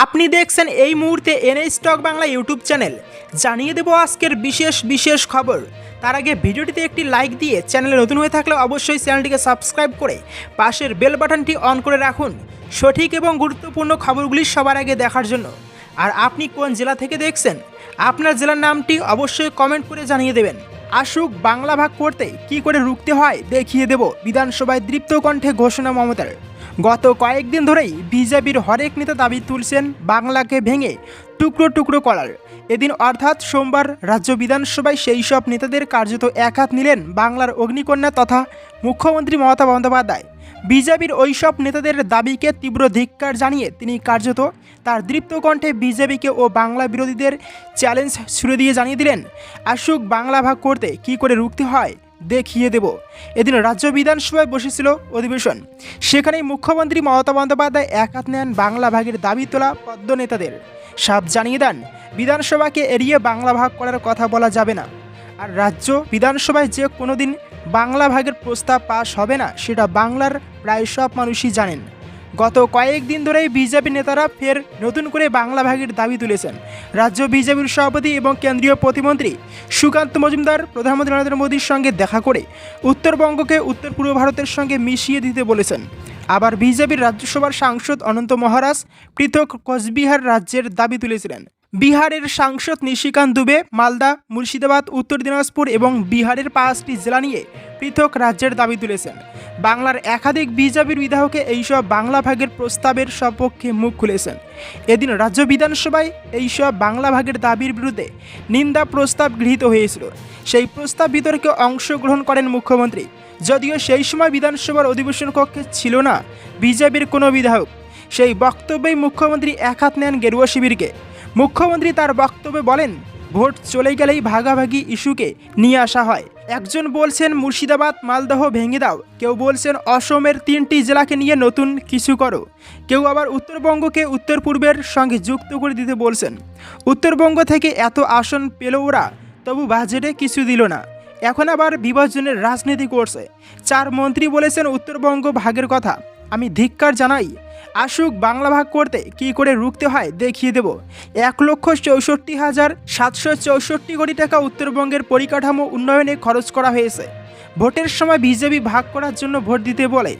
আপনি দেখছেন এই মুহূর্তে NA stock Bangla YouTube channel. জানিয়ে দেব আজকের বিশেষ বিশেষ খবর। তার আগে ভিডিওটিতে একটি লাইক দিয়ে চ্যানেলে নতুন হয়ে থাকলে অবশ্যই চ্যানেলটিকে সাবস্ক্রাইব করে পাশের বেল বাটনটি অন করে রাখুন। সঠিক এবং গুরুত্বপূর্ণ খবরগুলি সবার আগে দেখার জন্য। আর আপনি কোন জেলা থেকে দেখছেন? আপনার জেলার নামটি অবশ্যই কমেন্ট করে জানিয়ে দেবেন। আসুক বাংলা ভাগ করতে, কি করে রুখতে হয় দেখিয়ে দেব বিধানসভায় দৃপ্ত কণ্ঠে ঘোষণা মমতার। গত কয়েকদিন ধরেই বিজেপির হরেক নেতা দাবি তুলছেন বাংলাকে ভেঙে টুকরো টুকরো করার। এদিন অর্থাৎ সোমবার রাজ্য বিধানসভায় সেই সব নেতাদের কার্যত এক হাত নিলেন বাংলার অগ্নিকন্যা তথা মুখ্যমন্ত্রী মমতা বন্দ্যোপাধ্যায়। বিজেপির ওই সব নেতাদের দাবিকে তীব্র ধিক্কার জানিয়ে তিনি কার্যত তার দৃপ্ত কণ্ঠে বিজেপিকে ও বাংলা বিরোধীদের চ্যালেঞ্জ ছুড়ে দিয়ে জানিয়ে দিলেন, আসুক বাংলা ভাগ করতে কি করে রুখতে হয়? দেখিয়ে দেব। এদিন রাজ্য বিধানসভায় বসেছিল অধিবেশন। সেখানেই মুখ্যমন্ত্রী মমতা বন্দ্যোপাধ্যায় একাত নেন বাংলা ভাগের দাবি তোলা পদ্ম নেতাদের সাপ জানিয়ে দেন, বিধানসভাকে এড়িয়ে বাংলা ভাগ করার কথা বলা যাবে না। আর রাজ্য বিধানসভায় যে কোনো দিন বাংলা ভাগের প্রস্তাব পাশ হবে না, সেটা বাংলার প্রায় সব মানুষই জানেন। গত কয়েকদিন ধরেই বিজেপি নেতারা ফের নতুন করে বাংলা ভাগের দাবি তুলেছেন। রাজ্য বিজেপির সভাপতি এবং কেন্দ্রীয় প্রতিমন্ত্রী সুকান্ত মজুমদার, প্রধানমন্ত্রী নরেন্দ্র মোদীর সঙ্গে দেখা করে উত্তরবঙ্গকে উত্তর পূর্ব ভারতের সঙ্গে মিশিয়ে দিতে বলেছেন। আবার বিজেপির রাজ্যসভার সাংসদ অনন্ত মহারাজ পৃথক কোচবিহার রাজ্যের দাবি তুলেছিলেন। বিহারের সাংসদ নিশিকান্ত দুবে, মালদা, মুর্শিদাবাদ, উত্তর দিনাজপুর এবং বিহারের পাঁচটি জেলা নিয়ে পৃথক রাজ্যের দাবি তুলেছেন। বাংলার একাধিক বিজেপির বিধায়কে এইসব বাংলা ভাগের প্রস্তাবের সপক্ষে মুখ খুলেছেন। এদিন রাজ্য বিধানসভায় এইসব বাংলা ভাগের দাবির বিরুদ্ধে নিন্দা প্রস্তাব গৃহীত হয়েছিল। সেই প্রস্তাব বিতর্কে অংশগ্রহণ করেন মুখ্যমন্ত্রী। যদিও সেই সময় বিধানসভার অধিবেশন কক্ষে ছিল না বিজেপির কোনো বিধায়ক। সেই বক্তব্যেই মুখ্যমন্ত্রী এক হাত নেন গেরুয়া শিবিরকে। মুখ্যমন্ত্রী তার বক্তব্যে বলেন, ভোট চলে গেলেই ভাগাভাগি ইস্যুকে নিয়ে আসা হয়। একজন বলছেন, মুর্শিদাবাদ মালদহ ভেঙে দাও। কেউ বলছেন, অসমের তিনটি জেলাকে নিয়ে নতুন কিছু করো। কেউ আবার উত্তরবঙ্গকে উত্তর পূর্বের সঙ্গে যুক্ত করে দিতে বলছেন। উত্তরবঙ্গ থেকে এত আসন পেল ওরা, তবু বাজেটে কিছু দিল না। এখন আবার বিভাজনের রাজনীতি করছে। চার মন্ত্রী বলেছেন, উত্তরবঙ্গ ভাগের কথা। আমি ধিক্কার জানাই আসুক বাংলা ভাগ করতে কি করে রুখতে হয় দেখিয়ে দেব। এক লক্ষ চৌষট্টি হাজার সাতশো চৌষট্টি কোটি টাকা উত্তরবঙ্গের পরিকাঠামো উন্নয়নে খরচ করা হয়েছে। ভোটের সময় বিজেপি ভাগ করার জন্য ভোট দিতে বলে।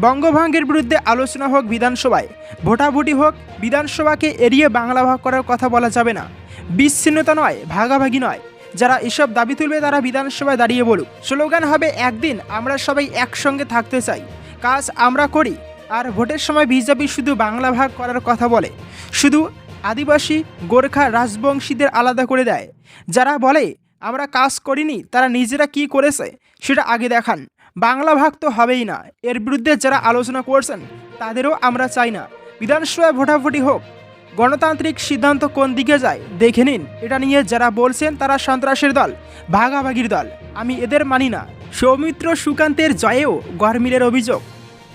বঙ্গভঙ্গের বিরুদ্ধে আলোচনা হোক বিধানসভায়, ভোটাভুটি হোক, বিধানসভাকে এড়িয়ে বাংলা ভাগ করার কথা বলা যাবে না। বিচ্ছিন্নতা নয়, ভাগাভাগি নয়। যারা এসব দাবি তুলবে তারা বিধানসভায় দাঁড়িয়ে বলুক। স্লোগান হবে, একদিন আমরা সবাই একসঙ্গে থাকতে চাই। কাজ আমরা করি আর ভোটের সময় বিজেপি শুধু বাংলা ভাগ করার কথা বলে, শুধু আদিবাসী গোর্খা রাজবংশীদের আলাদা করে দেয়। যারা বলে, আমরা কাজ করিনি, তারা নিজেরা কি করেছে? সেটা আগে দেখান। বাংলা ভাগ তো হবেই না। এর বিরুদ্ধে যারা আলোচনা করছেন, তাদেরও আমরা চাই না। বিধানসভায় ভোটাভুটি হোক, গণতান্ত্রিক সিদ্ধান্ত কোন দিকে যায়, দেখে নিন। এটা নিয়ে যারা বলছেন, তারা সন্ত্রাসের দল, ভাগাভাগির দল। আমি এদের মানি না। সৌমিত্র সুকান্তের জয়েও গরমিলের অভিযোগ।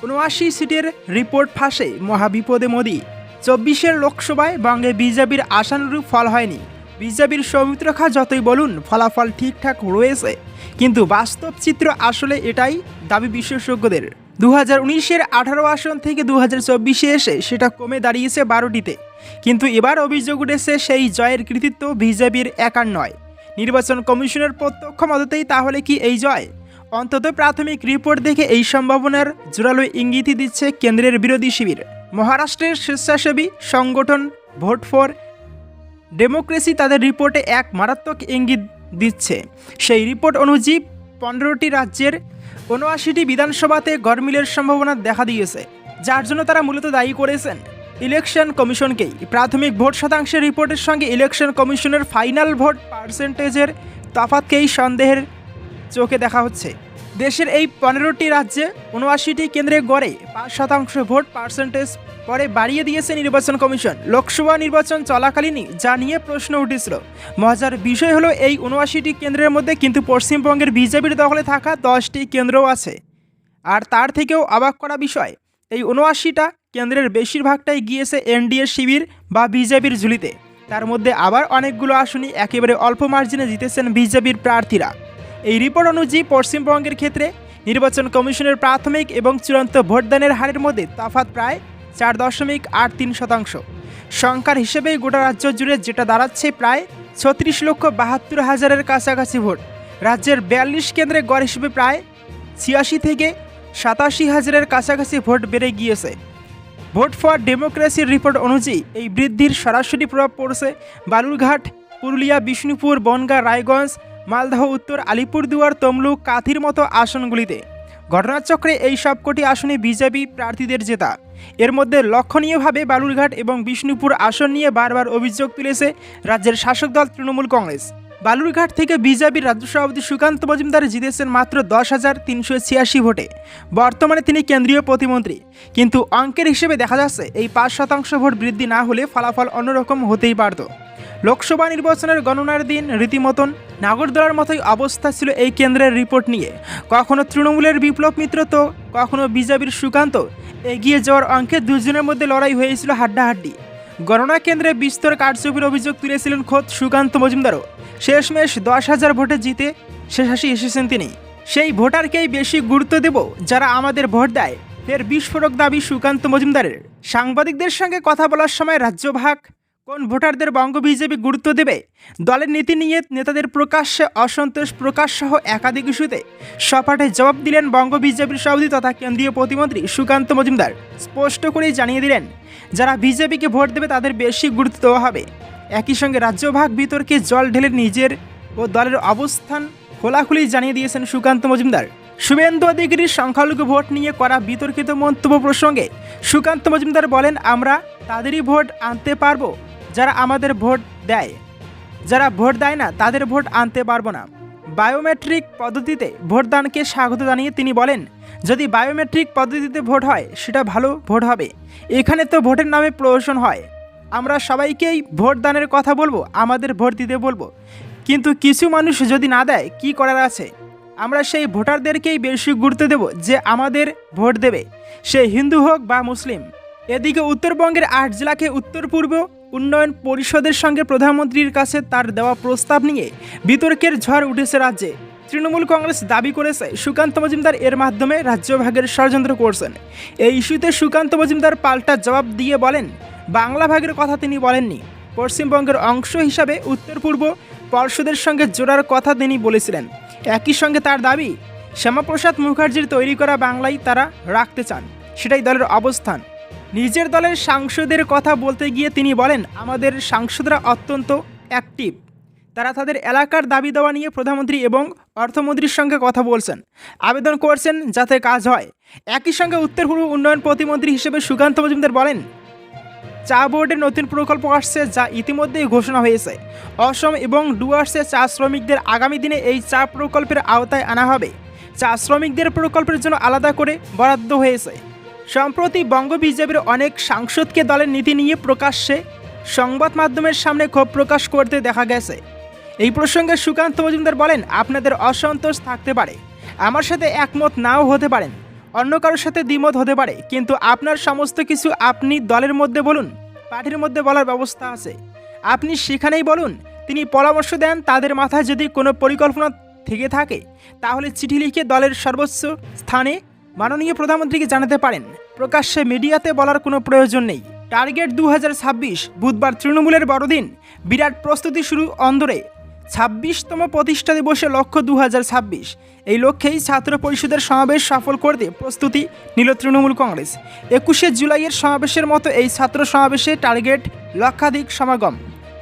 উনআশি সিটের রিপোর্ট ফাঁসে মহাবিপদে মোদী। চব্বিশের লোকসভায় বঙ্গে বিজেপির আশানুরূপ ফল হয়নি। বিজেপির সৌমিত্র খা যতই বলুন, ফলাফল ঠিকঠাক রয়েছে। কিন্তু বাস্তব চিত্র আসলে এটাই দাবি বিশেষজ্ঞদের। দু হাজার উনিশের আঠারো আসন থেকে দু হাজার চব্বিশে এসে সেটা কমে দাঁড়িয়েছে বারোটিতে। কিন্তু এবার অভিযোগ উঠেছে সেই জয়ের কৃতিত্ব বিজেপির একার নয়। নির্বাচন কমিশনের প্রত্যক্ষ মদতেই তাহলে কি এই জয়? অন্তত প্রাথমিক রিপোর্ট দেখে এই সম্ভাবনার জোরালো ইঙ্গিতই দিচ্ছে কেন্দ্রের বিরোধী শিবির। মহারাষ্ট্রের স্বেচ্ছাসেবী সংগঠন ভোট ফর ডেমোক্রেসি তাদের রিপোর্টে এক মারাত্মক ইঙ্গিত দিচ্ছে। সেই রিপোর্ট অনুযায়ী পনেরোটি রাজ্যের উনআশিটি বিধানসভাতে গরমিলের সম্ভাবনা দেখা দিয়েছে, যার জন্য তারা মূলত দায়ী করেছেন। ইলেকশন কমিশনকেই। প্রাথমিক ভোট শতাংশের রিপোর্টের সঙ্গে ইলেকশন কমিশনের ফাইনাল ভোট পার্সেন্টেজের তফাৎকেই সন্দেহের চোখে দেখা হচ্ছে। দেশের এই পনেরোটি রাজ্যে উনআশিটি কেন্দ্রে গড়ে পাঁচ শতাংশ ভোট পার্সেন্টেজ পরে বাড়িয়ে দিয়েছে নির্বাচন কমিশন। লোকসভা নির্বাচন চলাকালীনই যা নিয়ে প্রশ্ন উঠেছিল। মজার বিষয় হলো এই উনআশিটি কেন্দ্রের মধ্যে কিন্তু পশ্চিমবঙ্গের বিজেপির দখলে থাকা দশটি কেন্দ্রও আছে। আর তার থেকেও অবাক করা বিষয়, এই উনআশিটা কেন্দ্রের বেশিরভাগটাই গিয়েছে এনডিএ শিবির বা বিজেপির ঝুলিতে। তার মধ্যে আবার অনেকগুলো আসনই একেবারে অল্প মার্জিনে জিতেছেন বিজেপির প্রার্থীরা। এই রিপোর্ট অনুযায়ী পশ্চিমবঙ্গের ক্ষেত্রে নির্বাচন কমিশনের প্রাথমিক এবং চূড়ান্ত ভোটদানের হারের মধ্যে তফাৎ প্রায় চার দশমিক আট তিন শতাংশ। সংখ্যার হিসেবেই গোটা রাজ্য জুড়ে যেটা দাঁড়াচ্ছে প্রায় ছত্রিশ লক্ষ বাহাত্তর হাজারের কাছাকাছি ভোট। রাজ্যের বিয়াল্লিশ কেন্দ্রে গড় হিসেবে প্রায় ছিয়াশি থেকে সাতাশি হাজারের কাছাকাছি ভোট বেড়ে গিয়েছে। ভোট ফর ডেমোক্রেসির রিপোর্ট অনুযায়ী এই বৃদ্ধির সরাসরি প্রভাব পড়ছে বালুরঘাট, পুরুলিয়া, বিষ্ণুপুর, বনগাঁ, রায়গঞ্জ মালদহ, উত্তর আলিপুরদুয়ার তমলুক, কাথির মতো আসনগুলিতে। ঘটনাচক্রে এই সবকটি আসনে বিজেপি প্রার্থীদের জেতা। এর মধ্যে লক্ষণীয়ভাবে বালুরঘাট এবং বিষ্ণুপুর আসন নিয়ে বারবার অভিযোগ তুলেছে রাজ্যের শাসক দল তৃণমূল কংগ্রেস। বালুরঘাট থেকে বিজেপির রাজ্য সভাপতি সুকান্ত মজুমদার জিতেছেন মাত্র দশ হাজার তিনশো ছিয়াশি ভোটে। বর্তমানে তিনি কেন্দ্রীয় প্রতিমন্ত্রী। কিন্তু অঙ্কের হিসেবে দেখা যাচ্ছে এই পাঁচ শতাংশ ভোট বৃদ্ধি না হলে ফলাফল অন্যরকম হতেই পারত। লোকসভা নির্বাচনের গণনার দিন রীতিমতন নাগরদোলার মতোই অবস্থা ছিল এই কেন্দ্রের রিপোর্ট নিয়ে। কখনো তৃণমূলের বিপ্লব মিত্র তো, কখনো বিজেপির সুকান্ত। এগিয়ে যাওয়ার অঙ্কে দুজনের মধ্যে লড়াই হয়েছিল হাড্ডাহাড্ডি। গণনা কেন্দ্রে বিস্তর কারচুপির অভিযোগ তুলেছিলেন খোদ সুকান্ত মজুমদারও। শেষমেশ দশ হাজার ভোটে জিতে শেষাশি এসেছেন তিনি। সেই ভোটারকেই বেশি গুরুত্ব দেব যারা আমাদের ভোট দেয়। ফের বিস্ফোরক দাবি সুকান্ত মজুমদারের। সাংবাদিকদের সঙ্গে কথা বলার সময় রাজ্যভাগ কোন ভোটারদের বঙ্গ বিজেপি গুরুত্ব দেবে? দলের নীতি নিয়ে নেতাদের প্রকাশ্যে অসন্তোষ প্রকাশ সহ একাধিক ইস্যুতে সপাটে জবাব দিলেন বঙ্গ বিজেপির সভাপতি তথা কেন্দ্রীয় প্রতিমন্ত্রী সুকান্ত মজুমদার। স্পষ্ট করেই জানিয়ে দিলেন, যারা বিজেপিকে ভোট দেবে তাদের বেশি গুরুত্ব দেওয়া হবে। একই সঙ্গে রাজ্যভাগ বিতর্কে জল ঢেলে নিজের ও দলের অবস্থান খোলাখুলি জানিয়ে দিয়েছেন সুকান্ত মজুমদার। শুভেন্দু অধিকারীর সংখ্যালঘু ভোট নিয়ে করা বিতর্কিত মন্তব্য প্রসঙ্গে সুকান্ত মজুমদার বলেন, আমরা তাদেরই ভোট আনতে পারব। যারা আমাদের ভোট দেয়। যারা ভোট দেয় না, তাদের ভোট আনতে পারব না। বায়োমেট্রিক পদ্ধতিতে ভোটদানকে স্বাগত জানিয়ে তিনি বলেন, যদি বায়োমেট্রিক পদ্ধতিতে ভোট হয়, সেটা ভালো ভোট হবে। এখানে তো ভোটের নামে প্রহসন হয়। আমরা সবাইকেই ভোটদানের কথা বলব, আমাদের ভোট দিতে বলব। কিন্তু কিছু মানুষ যদি না দেয়, কি করার আছে? আমরা সেই ভোটারদেরকেই বেশি গুরুত্ব দেব যে আমাদের ভোট দেবে। সে হিন্দু হোক বা মুসলিম। এদিকে উত্তরবঙ্গের আট জেলাকে উত্তর পূর্ব উন্নয়ন পরিষদের সঙ্গে প্রধানমন্ত্রীর কাছে তার দেওয়া প্রস্তাব নিয়ে বিতর্কের ঝড় উঠেছে রাজ্যে। তৃণমূল কংগ্রেস দাবি করেছে, সুকান্ত মজুমদার এর মাধ্যমে রাজ্যভাগের ষড়যন্ত্র করছেন। এই ইস্যুতে সুকান্ত মজুমদার পাল্টা জবাব দিয়ে বলেন, বাংলা ভাগের কথা তিনি বলেননি। পশ্চিমবঙ্গের অংশ হিসাবে উত্তর পূর্ব পর্ষদের সঙ্গে জোড়ার কথা তিনি বলেছিলেন। একই সঙ্গে তার দাবি, শ্যামাপ্রসাদ মুখার্জির তৈরি করা বাংলাই তারা রাখতে চান, সেটাই দলের অবস্থান। নিজের দলের সাংসদের কথা বলতে গিয়ে তিনি বলেন, আমাদের সাংসদরা অত্যন্ত অ্যাক্টিভ তারা তাদের এলাকার দাবি দেওয়া নিয়ে প্রধানমন্ত্রী এবং অর্থমন্ত্রীর সঙ্গে কথা বলছেন, আবেদন করছেন যাতে কাজ হয়। একই সঙ্গে উত্তর পূর্ব উন্নয়ন প্রতিমন্ত্রী হিসেবে সুকান্ত মজুমদার বলেন, চা বোর্ডের নতুন প্রকল্প আসছে যা ইতিমধ্যেই ঘোষণা হয়েছে। অসম এবং ডুয়ার্সে চা শ্রমিকদের আগামী দিনে এই চা প্রকল্পের আওতায় আনা হবে। চা শ্রমিকদের প্রকল্পের জন্য আলাদা করে বরাদ্দ হয়েছে। সম্প্রতি বঙ্গ বিজেপির অনেক সাংসদকে দলের নীতি নিয়ে প্রকাশ্যে সংবাদ মাধ্যমের সামনে ক্ষোভ প্রকাশ করতে দেখা গেছে। এই প্রসঙ্গে সুকান্ত মজুমদার বলেন, আপনাদের অসন্তোষ থাকতে পারে। আমার সাথে একমত নাও হতে পারেন। অন্য কারোর সাথে দ্বিমত হতে পারে। কিন্তু আপনার সমস্ত কিছু আপনি দলের মধ্যে বলুন, পার্টির মধ্যে বলার ব্যবস্থা আছে। আপনি সেখানেই বলুন, তিনি পরামর্শ দেন তাদের মাথায় যদি কোনো পরিকল্পনা থেকে থাকে, তাহলে চিঠি লিখে দলের সর্বোচ্চ স্থানে মাননীয় প্রধানমন্ত্রীকে জানাতে পারেন, প্রকাশ্যে মিডিয়াতে বলার কোনো প্রয়োজন নেই। টার্গেট দু হাজার ছাব্বিশ, বুধবার তৃণমূলের বড়দিন, বিরাট প্রস্তুতি শুরু অন্দরে। ছাব্বিশতম প্রতিষ্ঠা দিবসে লক্ষ্য দু হাজার ছাব্বিশ। এই লক্ষ্যেই ছাত্র পরিষদের সমাবেশ সফল করতে প্রস্তুতি নিল তৃণমূল কংগ্রেস। একুশে জুলাইয়ের সমাবেশের মতো এই ছাত্র সমাবেশে টার্গেট লক্ষাধিক সমাগম।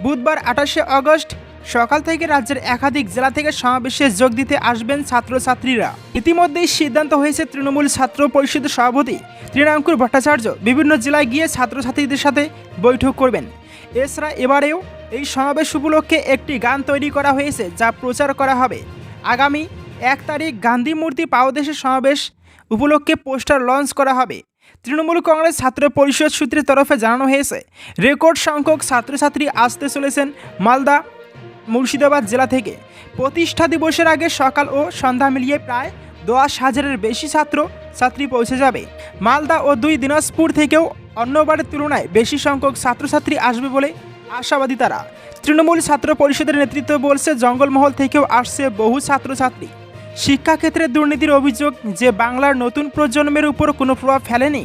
বুধবার আঠাশে আগস্ট সকাল থেকে রাজ্যের একাধিক জেলা থেকে সমাবেশে যোগ দিতে আসবেন ছাত্রছাত্রীরা। ইতিমধ্যেই সিদ্ধান্ত হয়েছে তৃণমূল ছাত্র পরিষদের সভাপতি তৃণাঙ্কুর ভট্টাচার্য বিভিন্ন জেলায় গিয়ে ছাত্রছাত্রীদের সাথে বৈঠক করবেন। এছাড়া এবারেও এই সমাবেশ উপলক্ষে একটি গান তৈরি করা হয়েছে যা প্রচার করা হবে। আগামী এক তারিখ গান্ধী মূর্তি পাওদেশের সমাবেশ উপলক্ষে পোস্টার লঞ্চ করা হবে। তৃণমূল কংগ্রেস ছাত্র পরিষদ সূত্রের তরফে জানানো হয়েছে, রেকর্ড সংখ্যক ছাত্রছাত্রী আসতে চলেছেন মালদা মুর্শিদাবাদ জেলা থেকে। প্রতিষ্ঠা দিবসের আগে সকাল ও সন্ধ্যা মিলিয়ে প্রায় দশ হাজারের বেশি ছাত্র, ছাত্রী পৌঁছে যাবে। মালদা ও দুই দিনাজপুর থেকেও অন্যবারের তুলনায় বেশি সংখ্যক ছাত্রছাত্রী আসবে বলে আশাবাদী তারা। তৃণমূল ছাত্র পরিষদের নেতৃত্ব বলছে, জঙ্গলমহল থেকেও আসছে বহু ছাত্রছাত্রী। শিক্ষাক্ষেত্রে দুর্নীতির অভিযোগ যে বাংলার নতুন প্রজন্মের উপর কোনো প্রভাব ফেলেনি।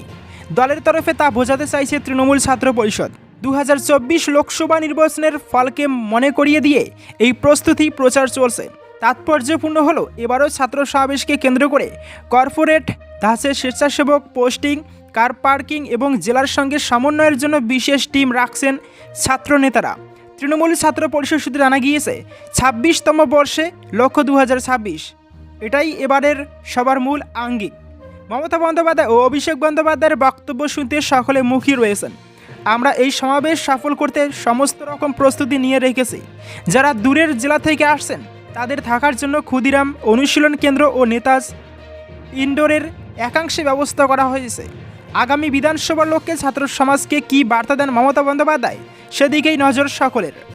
দলের তরফে তা বোঝাতে চাইছে তৃণমূল ছাত্র পরিষদ। দু হাজার চব্বিশ লোকসভা নির্বাচনের ফলকে মনে করিয়ে দিয়ে এই প্রস্তুতি প্রচার চলছে। তাৎপর্যপূর্ণ হলো এবারও ছাত্র সমাবেশকে কেন্দ্র করে কর্পোরেট ধাঁচে স্বেচ্ছাসেবক পোস্টিং, কার পার্কিং এবং জেলার সঙ্গে সমন্বয়ের জন্য বিশেষ টিম রাখছেন ছাত্র নেতারা। তৃণমূল ছাত্র পরিষদ সূত্রে জানা গিয়েছে, ছাব্বিশতম বর্ষে লক্ষ্য দু হাজার ছাব্বিশ। এটাই এবারের সবার মূল আঙ্গিক। মমতা বন্দ্যোপাধ্যায় ও অভিষেক বন্দ্যোপাধ্যায়ের বক্তব্য শুনতে সকলে মুখী রয়েছেন। আমরা এই সমাবেশ সফল করতে সমস্ত রকম প্রস্তুতি নিয়ে রেখেছি। যারা দূরের জেলা থেকে আসছেন, তাদের থাকার জন্য ক্ষুদিরাম অনুশীলন কেন্দ্র ও নেতাজ ইনডোরের একাংশে ব্যবস্থা করা হয়েছে। আগামী বিধানসভার লক্ষ্যে ছাত্র সমাজকে কী বার্তা দেন মমতা বন্দ্যোপাধ্যায়? সেদিকেই নজর সকলের।